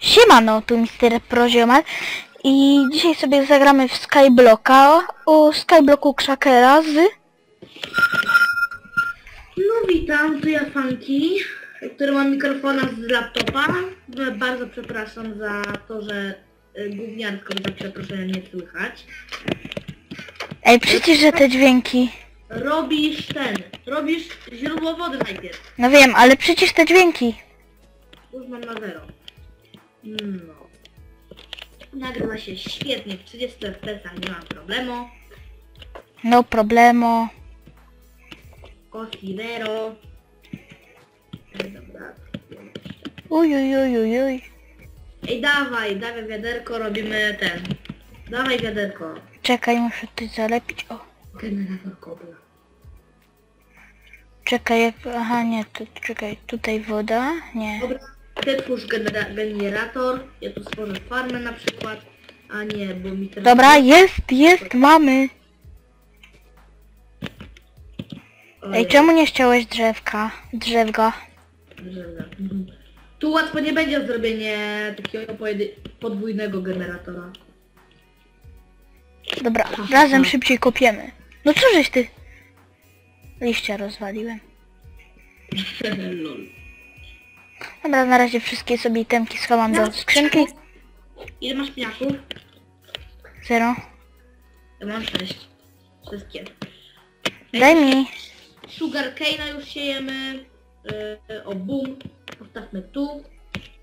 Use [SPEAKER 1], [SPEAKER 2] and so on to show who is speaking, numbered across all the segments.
[SPEAKER 1] Siemano, tu Mister Proziomal i dzisiaj sobie zagramy w Skyblocka o Skyblocku Krzakera z...
[SPEAKER 2] No witam, tu ja Funky, który mam mikrofona z laptopa. No, Bardzo przepraszam za to, że y, gówniarsko za nie słychać.
[SPEAKER 1] Ej, przecież, że te dźwięki...
[SPEAKER 2] Robisz ten, robisz źródło wody najpierw.
[SPEAKER 1] No wiem, ale przecież te dźwięki...
[SPEAKER 2] Już mam na zero. No. Nagrywa się świetnie, w 30 fps nie mam problemu.
[SPEAKER 1] No problemo.
[SPEAKER 2] Considero. Dobra.
[SPEAKER 1] Uj, uj, uj, uj, uj.
[SPEAKER 2] Ej, dawaj, dawaj wiaderko, robimy ten. Dawaj wiaderko.
[SPEAKER 1] Czekaj, muszę tutaj zalepić. O,
[SPEAKER 2] Generator kobla.
[SPEAKER 1] czekaj, jak... Aha, nie, tu, czekaj, tutaj woda? Nie.
[SPEAKER 2] Dobra, ty twórz genera generator, ja tu stworzę farmę na przykład, a nie, bo mi teraz...
[SPEAKER 1] Dobra, jest, jest, mamy. Ej, czemu nie chciałeś drzewka? Drzewka.
[SPEAKER 2] drzewa. Mhm. Tu łatwo nie będzie zrobienie takiego podwójnego generatora.
[SPEAKER 1] Dobra, razem szybciej kopiemy. No co żeś ty? Liścia rozwaliłem. Dobra, na razie wszystkie sobie itemki schowam do skrzynki.
[SPEAKER 2] Ile masz pniaków?
[SPEAKER 1] Zero.
[SPEAKER 2] Ja mam sześć. Wszystkie.
[SPEAKER 1] Daj mi.
[SPEAKER 2] Sugar cane'a już siejemy. Yy, o, boom. Postawmy tu.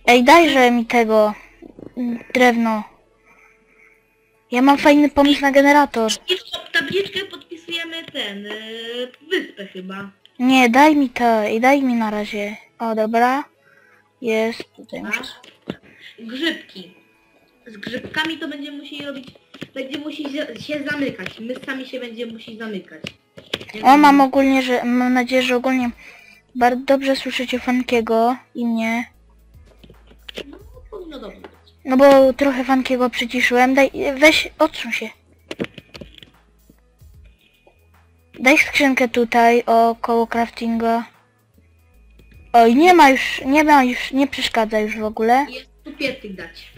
[SPEAKER 1] Ej, dajże mi tego mm, drewno. Ja mam fajny pomysł na generator.
[SPEAKER 2] I tabliczkę ten, yy, wyspę chyba.
[SPEAKER 1] Nie, daj mi to i daj mi na razie. O, dobra. Jest. Tutaj muszę...
[SPEAKER 2] Grzybki. Z grzybkami to będziemy musieli robić, będzie musieć się zamykać. My sami się będziemy musieli zamykać.
[SPEAKER 1] O, mam ogólnie, że mam nadzieję, że ogólnie bardzo dobrze słyszycie Funkiego i mnie.
[SPEAKER 2] No, powinno dobrze być.
[SPEAKER 1] No bo trochę Funkiego przyciszyłem. Daj, weź, odsuń się. Daj skrzynkę tutaj o koło craftinga. Oj, nie ma już, nie ma już, nie przeszkadza już w ogóle.
[SPEAKER 2] Jest tu piecyk dać.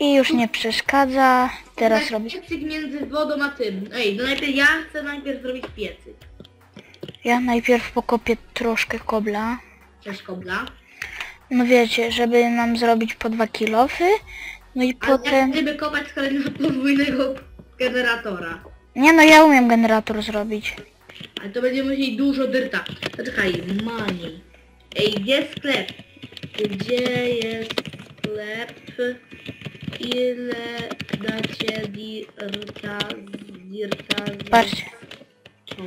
[SPEAKER 1] I już nie przeszkadza. Teraz
[SPEAKER 2] Dać
[SPEAKER 1] robię.
[SPEAKER 2] Piecyk między wodą a tym. Ej, no najpierw ja chcę najpierw zrobić piecyk.
[SPEAKER 1] Ja najpierw pokopię troszkę kobla.
[SPEAKER 2] Cześć kobla.
[SPEAKER 1] No wiecie, żeby nam zrobić po dwa kilofy. No i
[SPEAKER 2] A
[SPEAKER 1] potem...
[SPEAKER 2] jak gdyby kopać z kolejnego podwójnego generatora.
[SPEAKER 1] Nie no, ja umiem generator zrobić.
[SPEAKER 2] Ale to będziemy musieli dużo dyrta. Poczekaj, money. Ej, gdzie jest sklep? Gdzie jest sklep? Ile dacie dirta dirta z...
[SPEAKER 1] Patrzcie,
[SPEAKER 2] O.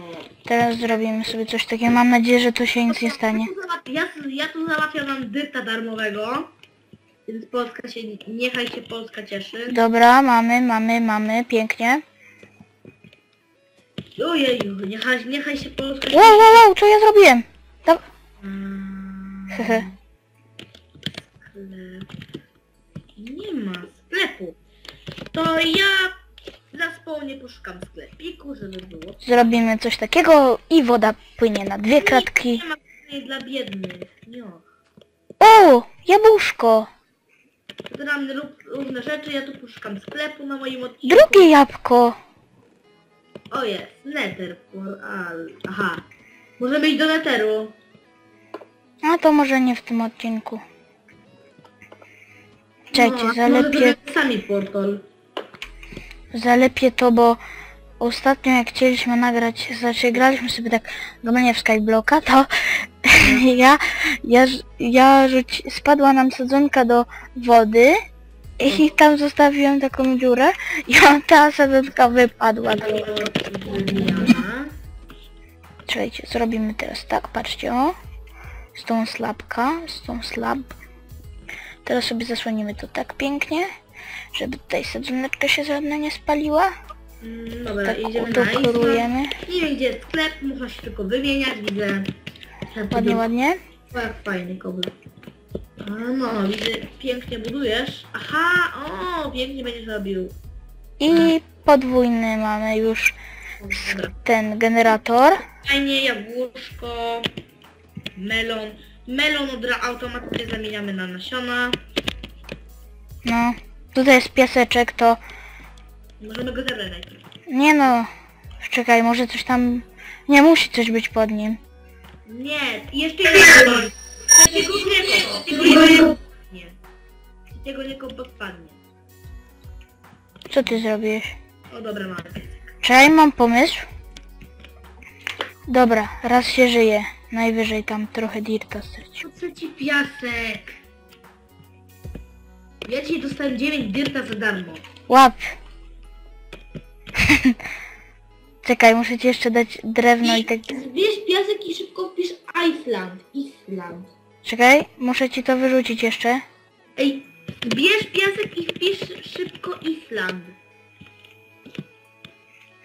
[SPEAKER 1] teraz zrobimy sobie coś takiego. Mam nadzieję, że to się nic nie stanie.
[SPEAKER 2] Ja, ja tu załatwiam nam dyrta darmowego. Więc Polska się, niechaj się Polska cieszy.
[SPEAKER 1] Dobra, mamy, mamy, mamy, pięknie.
[SPEAKER 2] Ojeju, niechaj, niechaj się Polska
[SPEAKER 1] Wow, wow, wow, co ja zrobiłem? Da...
[SPEAKER 2] Mm,
[SPEAKER 1] Hehe.
[SPEAKER 2] Sklep. Nie ma sklepu. To ja na spawnie poszukam sklepiku, żeby było.
[SPEAKER 1] Zrobimy coś takiego i woda płynie na dwie kratki.
[SPEAKER 2] Nie ma nie dla biednych. Nie.
[SPEAKER 1] O, jabłuszko.
[SPEAKER 2] Zbieram ró- różne rzeczy, ja tu poszukam sklepu na moim odcinku.
[SPEAKER 1] Drugie jabłko.
[SPEAKER 2] O jest. Aha. Możemy iść do netheru.
[SPEAKER 1] A to może nie w tym odcinku. Czekajcie,
[SPEAKER 2] No, Może
[SPEAKER 1] zalepię,
[SPEAKER 2] zrobimy sami portal.
[SPEAKER 1] zalepię to, bo ostatnio jak chcieliśmy nagrać, znaczy graliśmy sobie tak normalnie w Skyblocka, to ja, ja, ja rzuci, spadła nam sadzonka do wody i tam zostawiłem taką dziurę i on- ta sadzonka wypadła. do-. Czekajcie, zrobimy teraz tak, patrzcie o. Z tą slabka, z tą slab. Teraz sobie zasłonimy to tak pięknie, żeby tutaj sadzoneczka się żadna nie spaliła.
[SPEAKER 2] Mm, Dobra,
[SPEAKER 1] Tak
[SPEAKER 2] idziemy na. Nie wiem gdzie jest sklep, muszę się tylko wymieniać, widzę.
[SPEAKER 1] Ładnie, ładnie.
[SPEAKER 2] O, jak fajny kobry. A no, widzę, pięknie budujesz. Aha, o, pięknie będziesz robił.
[SPEAKER 1] I podwójny mamy już ten generator.
[SPEAKER 2] Fajnie, jabłuszko, melon. Melon od automatycznie zamieniamy na nasiona.
[SPEAKER 1] No. Tutaj jest piaseczek, to...
[SPEAKER 2] Możemy go zebrać najpierw.
[SPEAKER 1] Nie no. Czekaj, może coś tam... Nie, musi coś być pod nim.
[SPEAKER 2] Nie, jeszcze jedno. Trzeciego nie kop. Trzeciego nie. Nie. Spadnie.
[SPEAKER 1] Co ty zrobiłeś?
[SPEAKER 2] O dobra, mamy.
[SPEAKER 1] Czekaj, mam pomysł. Dobra, raz się żyje. Najwyżej tam trochę dirta stracił.
[SPEAKER 2] Po co ci piasek? Ja dzisiaj dostałem 9 dyrta za darmo.
[SPEAKER 1] Łap! Czekaj, muszę ci jeszcze dać drewno i tak...
[SPEAKER 2] Zbierz piasek i szybko wpisz Iceland. Island.
[SPEAKER 1] Czekaj, muszę ci to wyrzucić jeszcze.
[SPEAKER 2] Ej, bierz piasek i wpisz szybko Island.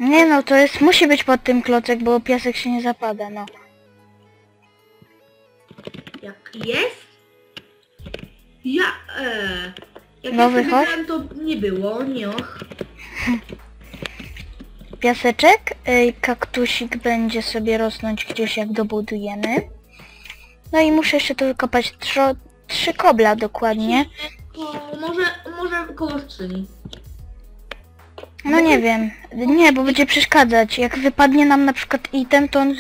[SPEAKER 1] Nie no, to jest... Musi być pod tym klocek, bo piasek się nie zapada, no.
[SPEAKER 2] Jak jest? Ja, e, jak
[SPEAKER 1] Nowy
[SPEAKER 2] ja sobie
[SPEAKER 1] chodź?
[SPEAKER 2] grałem, to nie było, nioch.
[SPEAKER 1] Piaseczek, y, kaktusik będzie sobie rosnąć gdzieś jak dobudujemy. No i muszę jeszcze tu wykopać tro, trzy kobla dokładnie.
[SPEAKER 2] Może, może koło skrzyni.
[SPEAKER 1] No nie wiem. Nie, bo będzie przeszkadzać. Jak wypadnie nam na przykład item, to on...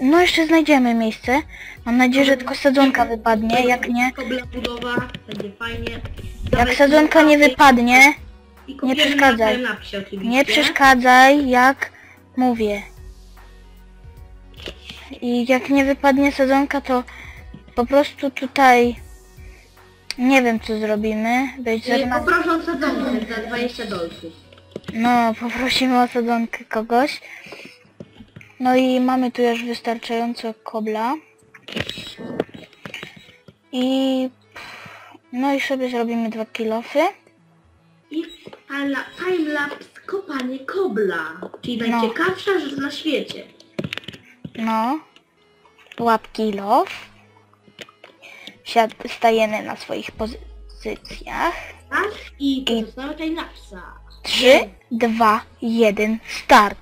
[SPEAKER 1] No jeszcze znajdziemy miejsce. Mam nadzieję, że tylko sadzonka wypadnie. Jak nie...
[SPEAKER 2] Kobla budowa, będzie fajnie.
[SPEAKER 1] Jak
[SPEAKER 2] Dawaj
[SPEAKER 1] sadzonka nie wypadnie,
[SPEAKER 2] i kopiemy
[SPEAKER 1] przeszkadzaj.
[SPEAKER 2] oczywiście.
[SPEAKER 1] nie przeszkadzaj, jak mówię. I jak nie wypadnie sadzonka, to po prostu tutaj... Nie wiem co zrobimy. Być za...
[SPEAKER 2] Poproszę o sadzonkę za 20 dolców.
[SPEAKER 1] No, poprosimy o sadzonkę kogoś. No i mamy tu już wystarczająco kobla. I... No i sobie zrobimy dwa kilofy.
[SPEAKER 2] I timelapse kopanie kobla. Czyli
[SPEAKER 1] No.
[SPEAKER 2] najciekawsza rzecz na świecie.
[SPEAKER 1] No. Łap kilof. Siad, stajemy na swoich pozycjach.
[SPEAKER 2] Tak? I
[SPEAKER 1] I-
[SPEAKER 2] pozostałe timelapsa.
[SPEAKER 1] 3, 2, 1, start.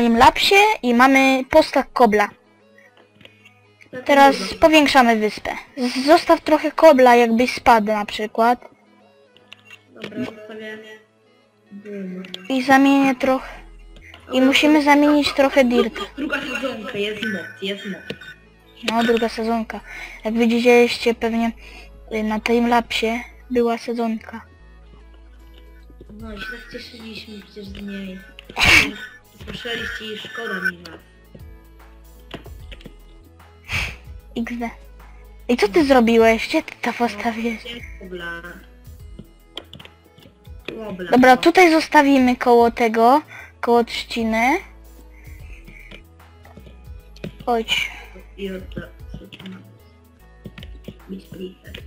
[SPEAKER 1] Tanim lapsie i mamy postak kobla.
[SPEAKER 2] Tak
[SPEAKER 1] Teraz powiększamy wyspę. Z- Zostaw trochę kobla, jakbyś spadł na przykład.
[SPEAKER 2] Dobra.
[SPEAKER 1] I zamienię trochę... I musimy zamienić trochę dirta.
[SPEAKER 2] Druga sadzonka, jest moc, jest moc.
[SPEAKER 1] No, druga sezonka. Jak widzieliście pewnie y, na tym lapsie była sezonka.
[SPEAKER 2] No i się tak cieszyliśmy przecież z niej. Słyszeliście i szkoda mi was.
[SPEAKER 1] XD. I co ty zrobiłeś? Gdzie ty to postawiłeś?
[SPEAKER 2] Kobla. Kobla.
[SPEAKER 1] Dobra, tutaj zostawimy koło tego, koło trzciny. Chodź.
[SPEAKER 2] I.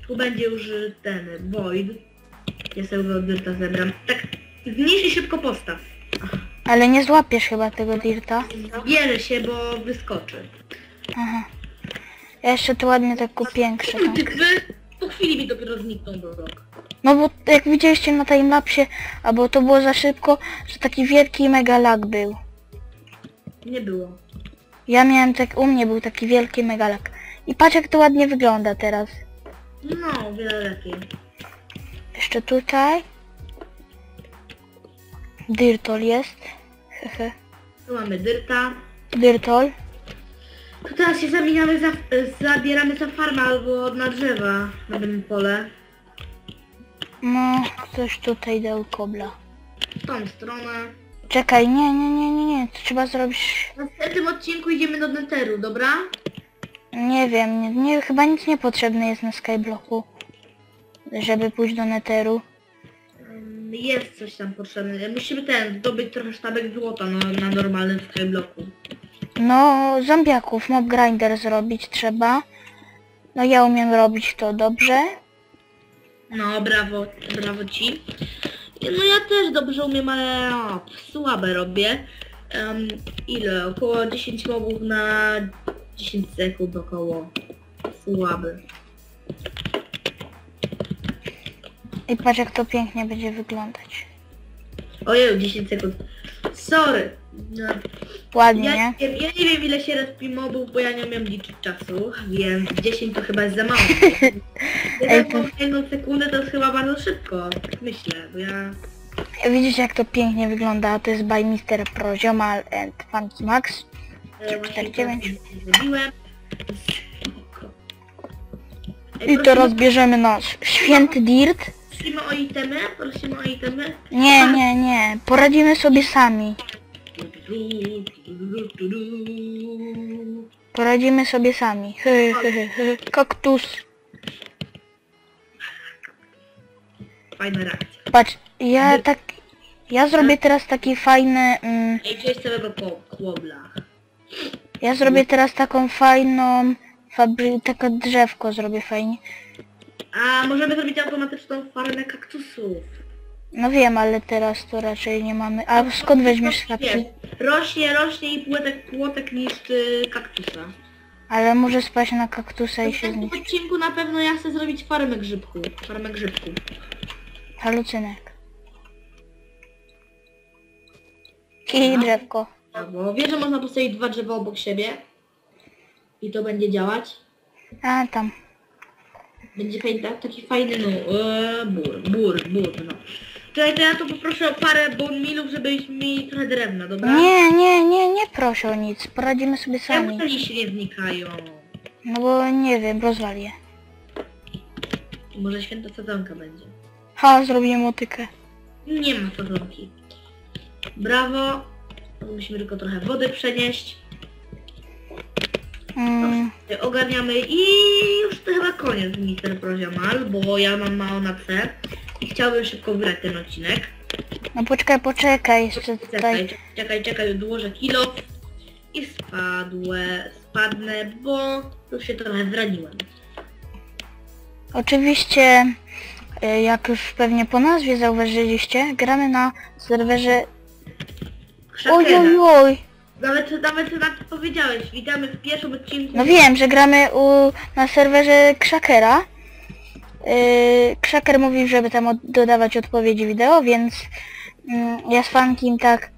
[SPEAKER 2] Tu będzie już ten Void. Ja sobie go od zebram. Tak, zmniejszy szybko postaw.
[SPEAKER 1] Ale nie złapiesz chyba tego dirta.
[SPEAKER 2] Bierze się, bo wyskoczy.
[SPEAKER 1] Aha. Ja jeszcze tu ładnie tak upiększę. tam.
[SPEAKER 2] Po chwili mi dopiero zniknął blok.
[SPEAKER 1] No bo jak widzieliście na timelapsie, albo to było za szybko, że taki wielki mega lag był.
[SPEAKER 2] Nie było.
[SPEAKER 1] Ja miałem tak, u mnie był taki wielki mega lag. I patrz jak to ładnie wygląda teraz.
[SPEAKER 2] No, wiele lepiej.
[SPEAKER 1] Jeszcze tutaj. Dirtol jest. Hehe.
[SPEAKER 2] Tu mamy dyrta.
[SPEAKER 1] Dirtol.
[SPEAKER 2] To teraz się zamieniamy za, zabieramy za farmę albo na drzewa na tym pole.
[SPEAKER 1] No, ktoś tutaj dał kobla.
[SPEAKER 2] W tą stronę.
[SPEAKER 1] Czekaj, nie, nie, nie, nie, nie. To trzeba zrobić...
[SPEAKER 2] W następnym odcinku idziemy do Netheru, dobra?
[SPEAKER 1] Nie wiem, nie, nie, chyba nic niepotrzebne jest na Skyblocku. Żeby pójść do Netheru.
[SPEAKER 2] Jest coś tam potrzebne. Musimy ten, zdobyć trochę sztabek złota no, na normalnym skybloku.
[SPEAKER 1] No, zombiaków, mob grinder zrobić trzeba. No ja umiem robić to dobrze.
[SPEAKER 2] No, brawo, brawo ci. No ja też dobrze umiem, ale o, słabe robię. Em, ile? Około 10 mobów na 10 sekund około. Słaby.
[SPEAKER 1] I patrz jak to pięknie będzie wyglądać.
[SPEAKER 2] Ojej, 10 sekund. Sorry. No,
[SPEAKER 1] Ładnie,
[SPEAKER 2] ja,
[SPEAKER 1] nie?
[SPEAKER 2] nie wiem, ja nie wiem ile się respi mobów, bo ja nie umiem liczyć czasu, więc 10 to chyba jest za mało.
[SPEAKER 1] Ej, to-
[SPEAKER 2] na jedną sekundę to jest chyba bardzo szybko, tak myślę, bo ja...
[SPEAKER 1] Widzicie jak to pięknie wygląda? To jest by Mr. Proziomal and Funky Max.
[SPEAKER 2] e, właśnie
[SPEAKER 1] 49.
[SPEAKER 2] tak Zrobiłem. Spoko. Ej,
[SPEAKER 1] I to rozbierzemy nasz święty dirt.
[SPEAKER 2] Prosimy o itemy, prosimy o itemy.
[SPEAKER 1] Nie, nie, nie. Poradzimy sobie sami. Poradzimy sobie sami. Hy, hy, hy, hy. Kaktus.
[SPEAKER 2] Fajna reakcja.
[SPEAKER 1] Patrz, ja tak... Ja zrobię teraz taki fajny... Mm,
[SPEAKER 2] Ej, gdzieś całego ko- kłobla.
[SPEAKER 1] ja zrobię teraz taką fajną... Fabry... Takie drzewko zrobię fajnie.
[SPEAKER 2] A możemy zrobić automatyczną farmę kaktusów.
[SPEAKER 1] No wiem, ale teraz to raczej nie mamy... A skąd weźmiesz
[SPEAKER 2] Wiesz,
[SPEAKER 1] kapki?
[SPEAKER 2] Rośnie, rośnie i płotek, płotek niszczy kaktusa.
[SPEAKER 1] Ale może spaść na kaktusa i
[SPEAKER 2] W
[SPEAKER 1] się
[SPEAKER 2] tym
[SPEAKER 1] zniszczy.
[SPEAKER 2] odcinku na pewno ja chcę zrobić farmę grzybków. Farmę grzybków.
[SPEAKER 1] Halucynek. I drzewko.
[SPEAKER 2] Bo wiesz, że można postawić dwa drzewa obok siebie i to będzie działać.
[SPEAKER 1] A tam.
[SPEAKER 2] Będzie fajny, taki fajny, no, e, bur, bur, bur, no. Czekaj, to ja tu poproszę o parę bone mealów, żebyś mi trochę drewna, dobra?
[SPEAKER 1] Nie, nie, nie, nie proszę o nic. Poradzimy sobie
[SPEAKER 2] Czemu
[SPEAKER 1] sami.
[SPEAKER 2] te liście nie wnikają?
[SPEAKER 1] No bo nie wiem, rozwal je.
[SPEAKER 2] Może święta sadzonka będzie.
[SPEAKER 1] Ha, zrobiłem motykę.
[SPEAKER 2] Nie ma sadzonki. Brawo. Musimy tylko trochę wody przenieść.
[SPEAKER 1] Mm,
[SPEAKER 2] Ogarniamy i już to chyba koniec Mister Proziomal, bo ja mam mało na C i chciałbym szybko wygrać ten odcinek.
[SPEAKER 1] no poczekaj, poczekaj, jeszcze
[SPEAKER 2] Czekaj,
[SPEAKER 1] tutaj.
[SPEAKER 2] czekaj, czekaj, odłożę kilo i spadłe, spadnę, bo już się trochę zraniłem.
[SPEAKER 1] Oczywiście, y, jak już pewnie po nazwie zauważyliście, gramy na serwerze... Oj,
[SPEAKER 2] Krzakera.
[SPEAKER 1] oj, oj.
[SPEAKER 2] Nawet, nawet na to powiedziałeś, witamy w pierwszym odcinku.
[SPEAKER 1] No wiem, że gramy u, na serwerze Krzakera. Yy, mówił, żeby tam od, dodawać odpowiedzi wideo, więc mm, ja z Fankim tak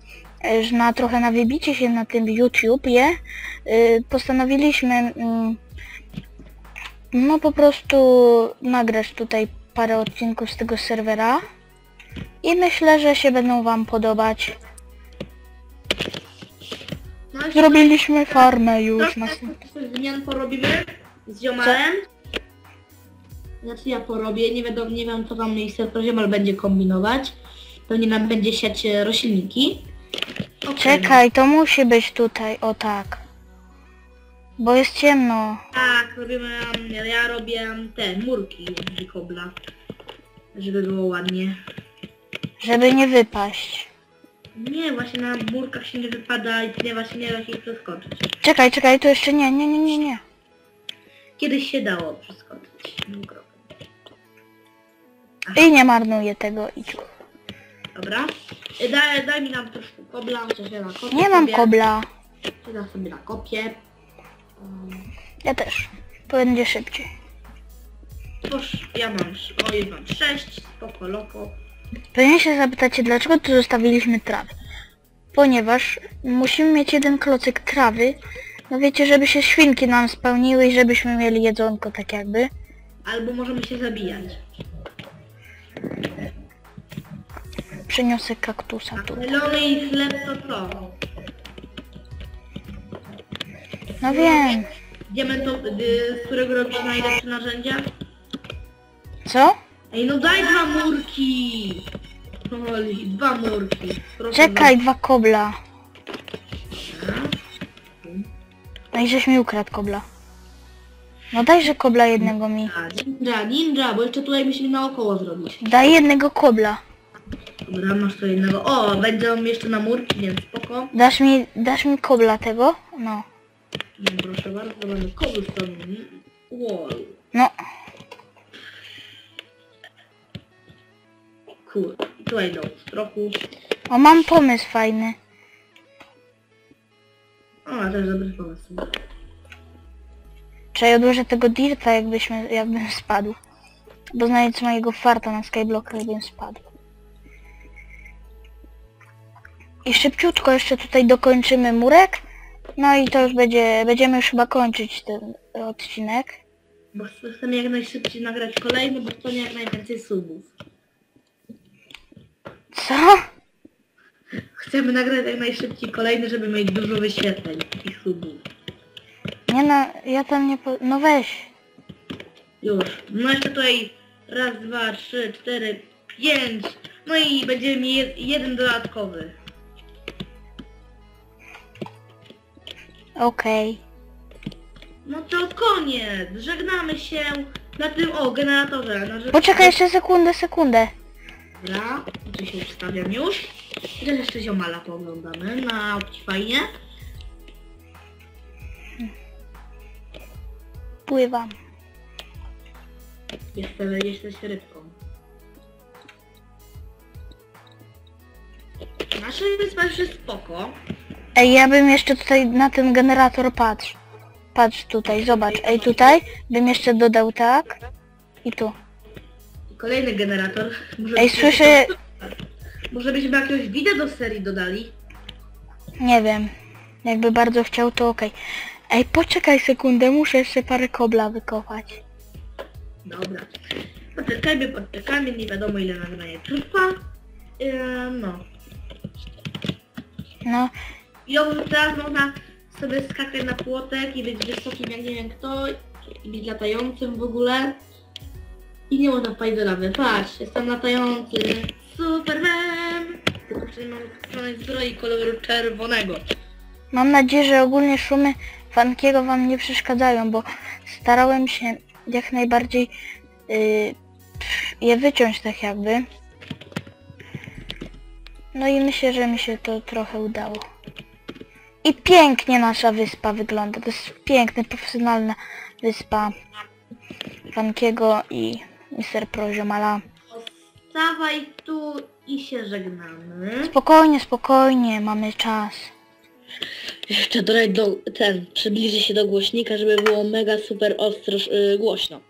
[SPEAKER 1] y, że na trochę na wybicie się na tym YouTube je y, postanowiliśmy mm, no po prostu nagrać tutaj parę odcinków z tego serwera i myślę, że się będą wam podobać.
[SPEAKER 2] No,
[SPEAKER 1] Zrobiliśmy farmę już na
[SPEAKER 2] zmian porobimy z ziomalem. Znaczy ja porobię, nie wiadomo, nie wiem co tam Mister Proziomal będzie kombinować. Pewnie nam będzie siać e, roślinki. Okej.
[SPEAKER 1] Czekaj, to musi być tutaj, o tak. Bo jest ciemno.
[SPEAKER 2] Tak, robimy, um, ja robię um, te murki z kobla. Żeby było ładnie.
[SPEAKER 1] Żeby nie wypaść.
[SPEAKER 2] Nie, właśnie na murkach się nie wypada i nie właśnie nie da się ich przeskoczyć.
[SPEAKER 1] Czekaj, czekaj, to jeszcze nie, nie, nie, nie, nie.
[SPEAKER 2] Kiedyś się dało przeskoczyć. krokiem.
[SPEAKER 1] I nie marnuję tego, idź.
[SPEAKER 2] Dobra. E, Daj, daj mi nam troszkę kobla, chociaż ja na kopię
[SPEAKER 1] Nie mam
[SPEAKER 2] sobie.
[SPEAKER 1] kobla.
[SPEAKER 2] Ja sobie na kopię.
[SPEAKER 1] Ja też. Będzie szybciej.
[SPEAKER 2] Toż ja mam, sz- oj, mam sześć, spoko, loko.
[SPEAKER 1] Pewnie się zapytacie, dlaczego tu zostawiliśmy trawę. Ponieważ musimy mieć jeden klocek trawy. No wiecie, żeby się świnki nam spełniły i żebyśmy mieli jedzonko tak jakby.
[SPEAKER 2] Albo możemy się zabijać.
[SPEAKER 1] Przyniosę kaktusa tu.
[SPEAKER 2] Melony i chleb to co?
[SPEAKER 1] No wiem.
[SPEAKER 2] Diamentowy, z którego robisz najlepsze narzędzia?
[SPEAKER 1] Co?
[SPEAKER 2] Ej, no daj dwa murki! Oli, dwa murki. Proszę
[SPEAKER 1] Czekaj, dwa kobla. No i żeś mi ukradł kobla. No dajże kobla jednego mi.
[SPEAKER 2] A, Ninja, ninja, bo jeszcze tutaj musimy naokoło zrobić.
[SPEAKER 1] Daj jednego kobla.
[SPEAKER 2] Dobra, masz tu jednego. O, będą jeszcze na murki, więc spoko.
[SPEAKER 1] Dasz mi, dasz mi kobla tego? No.
[SPEAKER 2] No, proszę bardzo, mamy cobblestone wall. Tutaj do stropu.
[SPEAKER 1] O, mam pomysł fajny.
[SPEAKER 2] O, a też dobry pomysł.
[SPEAKER 1] Czy ja odłożę tego dirta, jakbyśmy, jakbym spadł. Bo znając mojego farta na skyblocka, jakbym spadł. I szybciutko jeszcze tutaj dokończymy murek. No i to już będzie, będziemy już chyba kończyć ten odcinek.
[SPEAKER 2] Bo chcemy jak najszybciej nagrać kolejny, bo chcemy jak najwięcej subów.
[SPEAKER 1] Co?
[SPEAKER 2] Chcemy nagrać jak najszybciej kolejny, żeby mieć dużo wyświetleń i subów.
[SPEAKER 1] Nie no, ja tam nie po... No weź.
[SPEAKER 2] Już. No jeszcze tutaj raz, dwa, trzy, cztery, pięć. No i będziemy mieli jed- jeden dodatkowy.
[SPEAKER 1] Okej.
[SPEAKER 2] No to koniec. Żegnamy się na tym, o, generatorze. Na że-
[SPEAKER 1] Poczekaj jeszcze sekundę, sekundę.
[SPEAKER 2] Dobra, tu się ustawiam już. Teraz jeszcze ziomala pooglądamy na fajnie.
[SPEAKER 1] Pływam.
[SPEAKER 2] Jestem, jesteś rybką. Nasza wyspa już jest spoko.
[SPEAKER 1] Ej, ja bym jeszcze tutaj na ten generator patrz. Patrz tutaj, zobacz. Ej, tutaj bym jeszcze dodał tak. I tu.
[SPEAKER 2] Kolejny generator. Może
[SPEAKER 1] Ej, słyszę...
[SPEAKER 2] Może byśmy jakiegoś wideo do serii dodali?
[SPEAKER 1] Nie wiem. Jakby bardzo chciał, to okej. Ej, poczekaj sekundę, muszę jeszcze parę kobla wykopać.
[SPEAKER 2] Dobra. Poczekajmy, poczekajmy, nie wiadomo ile nagranie trwa. Eee, no.
[SPEAKER 1] No,
[SPEAKER 2] I ob- teraz można sobie skakać na płotek i być wysokim jak nie wiem kto i być latającym w ogóle. I nie można wpaść do lawy. Patrz, jestem latający. Superman! Tylko mam kupionej zbroi koloru czerwonego.
[SPEAKER 1] mam nadzieję, że ogólnie szumy Fankiego wam nie przeszkadzają, bo starałem się jak najbardziej yy, je wyciąć tak jakby. No i myślę, że mi się to trochę udało. I pięknie nasza wyspa wygląda. To jest piękna, profesjonalna wyspa Fankiego i Mr. Proziomala.
[SPEAKER 2] Stawaj tu i się żegnamy.
[SPEAKER 1] Spokojnie, spokojnie, mamy czas.
[SPEAKER 2] Jeszcze dodaj do, ten, przybliży się do głośnika, żeby było mega super ostro, yy, głośno.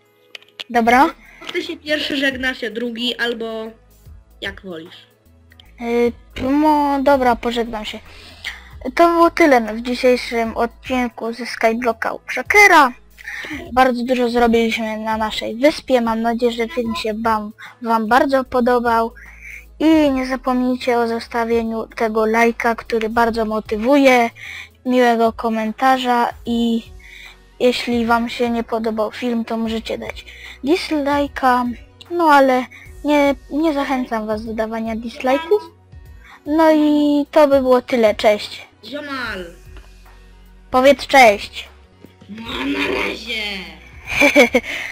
[SPEAKER 1] Dobra?
[SPEAKER 2] Ty się pierwszy żegnasz, a drugi albo jak wolisz.
[SPEAKER 1] Yy, no dobra, pożegnam się. To było tyle w dzisiejszym odcinku ze Skyblocka u Krakera. Bardzo dużo zrobiliśmy na naszej wyspie. Mam nadzieję, że film się wam, wam bardzo podobał. I nie zapomnijcie o zostawieniu tego lajka, który bardzo motywuje, miłego komentarza i jeśli wam się nie podobał film, to możecie dać dislike'a, no ale nie, nie zachęcam was do dawania dislike'ów. No i to by było tyle, cześć.
[SPEAKER 2] Ziomal!
[SPEAKER 1] Powiedz cześć.
[SPEAKER 2] No na razie!